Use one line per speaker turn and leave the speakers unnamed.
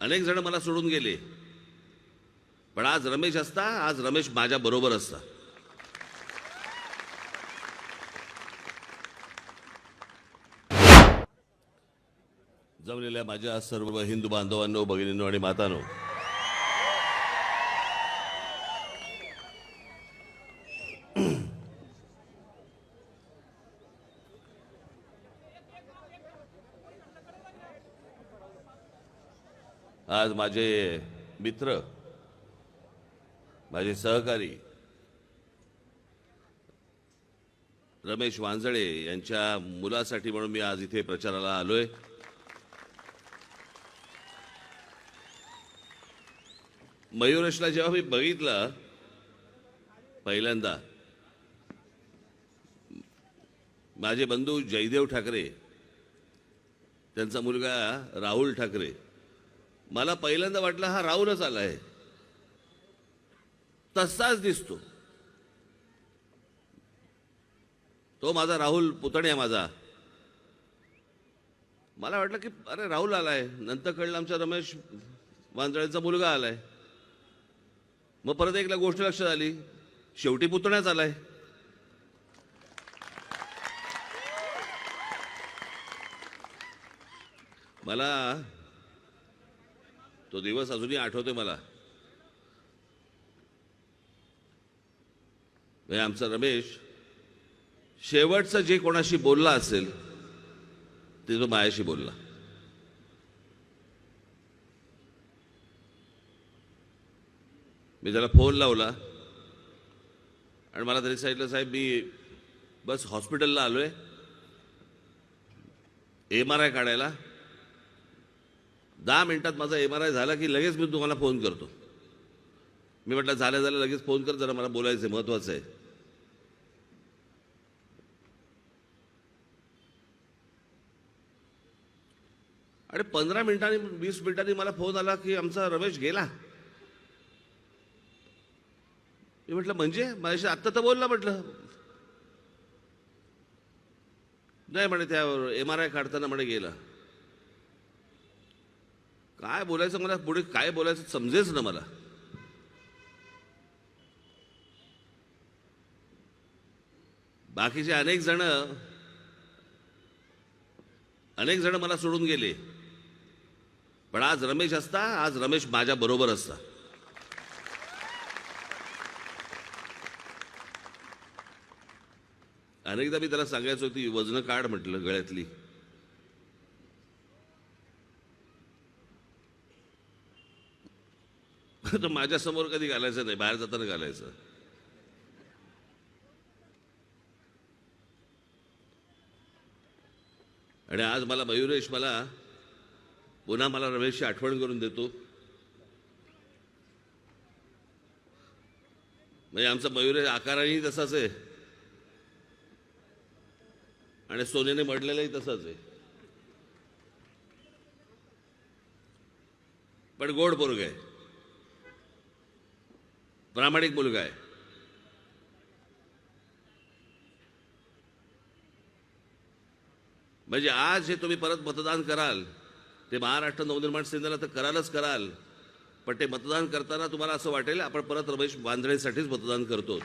अनेक जण मला सोडून गेले. पण आज रमेश असता आज रमेश माझ्या बरोबर असता. जमलेल्या माझ्या सर्व हिंदू बांधवांनो भगिनींनो आणि मातांनो आज माझे मित्र माझे सहकारी रमेश वांजळे यांच्या मुलासाठी म्हणून मी आज इथे प्रचाराला आलोय. मयुरेशला जेव्हा मी बघितलं पहिल्यांदा माझे बंधू जयदेव ठाकरे त्यांचा मुलगा राहुल ठाकरे मला पहिल्यांदा वाटलं हा राहुलच आलाय. तसाच दिसतो. तो माझा राहुल पुतणे आहे माझा. मला वाटलं की अरे राहुल आलाय. नंतर कळलं आमचा रमेश वांजळेचा मुलगा आलाय. मग परत एकला गोष्ट लक्षात आली. शेवटी पुतण्याच आलाय. मला तो दिवस अजूनही आठवतोय मला. आमचा रमेश शेवटचं जे कोणाशी बोलला असेल ते तो मायाशी बोलला. मी त्याला फोन लावला आणि मला तरी सांगितलं साहेब मी बस हॉस्पिटलला आलोय. एम आर आय काढायला. दहा मिनिटात माझा एम आर आय झाला की लगेच मी तुम्हाला फोन करतो. मी म्हटलं झालं झालं लगेच फोन कर जरा मला बोलायचं आहे महत्वाचं आहे. आणि पंधरा मिनिटांनी वीस मिनिटांनी मला फोन आला की आमचा रमेश गेला. मी म्हटलं म्हणजे? माझ्याशी आत्ता तर बोलला म्हटलं. नाही म्हणे त्यावर एम आर आय काढताना म्हणे गेला. काय बोलायचं मला? पुढे काय बोलायचं समजेच ना मला. बाकीचे अनेक जण अनेक जण मला सोडून गेले. पण आज रमेश असता आज रमेश माझ्या बरोबर असता. अनेकदा मी त्याला सांगायचो ती वजन काढ म्हटलं गळ्यातली. तर माझ्यासमोर कधी घालायचं नाही बाहेर जाताना घालायचं. आणि आज मला मयुरेश मला पुन्हा मला रमेशची आठवण करून देतो. म्हणजे आमचा मयुरेश आकारानेही तसाच आहे. आणि सोन्याने मडलेलाही तसाच आहे. पण गोड पोरग आहे. प्रामाणिक मुलगा आहे. म्हणजे आज हे तुम्ही परत मतदान कराल ते महाराष्ट्र नवनिर्माण सेनेला तर करालच कराल पण ते मतदान करताना तुम्हाला असं वाटेल आपण परत रमेश बांधळेसाठीच मतदान करतो